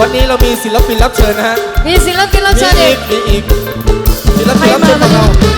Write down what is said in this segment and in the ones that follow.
วันนี้เรามีศิลปินรับเชิญนะฮะ มีศิลปินรับเชิญอีกมีอีกศิลปินรับเชิญของเรา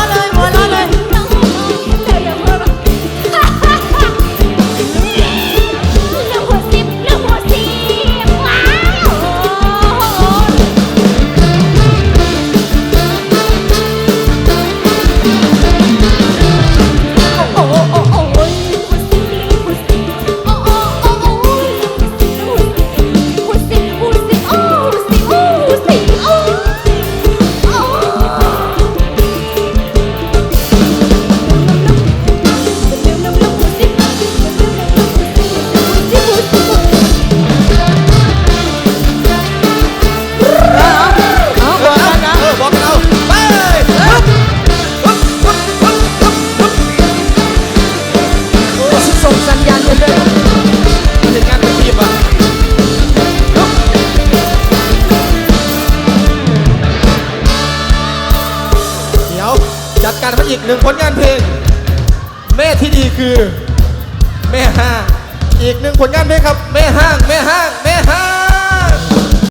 กเดี๋ยวจัดการมาอีกหนึ่งผลงานเพลง แม่ที่ดีคือ แม่ห้างอีกหนึ่งผลงานเพลงครับ แม่ห้าง แม่ห้าง แม่ห้าง